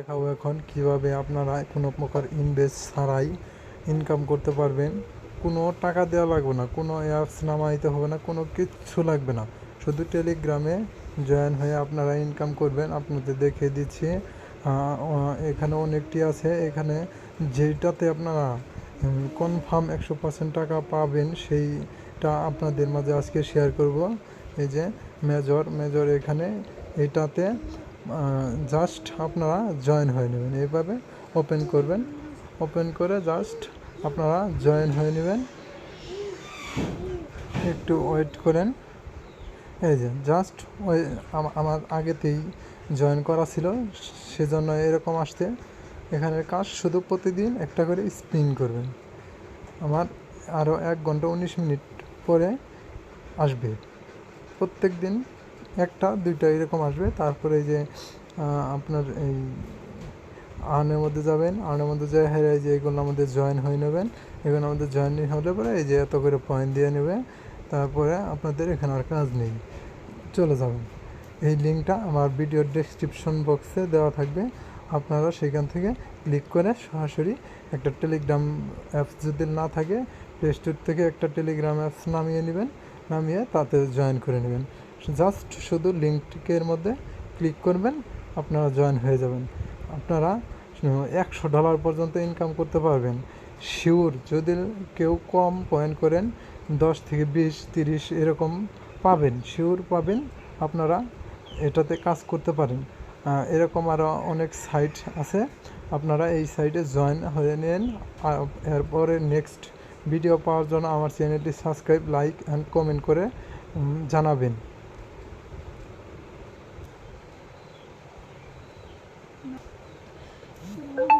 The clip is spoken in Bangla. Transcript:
দেখাবো এখন কীভাবে আপনারা কোনো প্রকার ইনভেস্ট ছাড়াই ইনকাম করতে পারবেন। কোনো টাকা দেওয়া লাগবে না, কোনো অ্যাপস নামাইতে হবে না, কোনো কিচ্ছু লাগবে না। শুধু টেলিগ্রামে জয়েন হয়ে আপনারা ইনকাম করবেন। আপনাদের দেখিয়ে দিচ্ছি এখানে অনেকটি আছে। এখানে যেটাতে আপনারা কনফার্ম একশো পার্সেন্ট টাকা পাবেন, সেইটা আপনাদের মাঝে আজকে শেয়ার করব। এই যে মেজর মেজর এখানে, এটাতে জাস্ট আপনারা জয়েন হয়ে নেবেন। এইভাবে ওপেন করবেন। ওপেন করে জাস্ট আপনারা জয়েন হয়ে নেবেন। একটু ওয়েট করেন। এই যে জাস্ট ওই আম- আমার আগেতেই জয়েন করা ছিল। সেজন্য এরকম আসতে। এখানের কাজ শুধু প্রতিদিন একটা করে স্পিন করবেন। আমার আরও এক ঘণ্টা উনিশ মিনিট পরে আসবে। প্রত্যেক দিন একটা, দুইটা এরকম আসবে। তারপরে যে আপনার এই আর্নের মধ্যে যাবেন। আর্নের মধ্যে হ্যাঁ এই যে এগুলো আমাদের জয়েন হয়ে নেবেন। এগুলো আমাদের জয়েন হলে পরে এই যে এত করে পয়েন্ট দিয়ে নেবে। তারপরে আপনাদের এখানে আর কাজ নেই। চলে যাবেন। এই লিঙ্কটা আমার ভিডিওর ডেসক্রিপশন বক্সে দেওয়া থাকবে। আপনারা সেখান থেকে ক্লিক করে সরাসরি একটা টেলিগ্রাম অ্যাপস যদি না থাকে প্লে স্টোর থেকে একটা টেলিগ্রাম অ্যাপস নামিয়ে নেবেন। নামিয়ে তাতে জয়েন করে নেবেন। জাস্ট শুধু লিঙ্কটিকের মধ্যে ক্লিক করবেন, আপনারা জয়েন হয়ে যাবেন। আপনারা একশো ডলার পর্যন্ত ইনকাম করতে পারবেন। শিওর যদি কেউ কম পয়েন্ট করেন, দশ থেকে বিশ, তিরিশ এরকম পাবেন। শিওর পাবেন, আপনারা এটাতে কাজ করতে পারেন। এরকম আরও অনেক সাইট আছে। আপনারা এই সাইটে জয়েন হয়ে নেন। এরপরে নেক্সট ভিডিও পাওয়ার জন্য আমার চ্যানেলটি সাবস্ক্রাইব লাইক অ্যান্ড কমেন্ট করে জানাবেন। Thank you.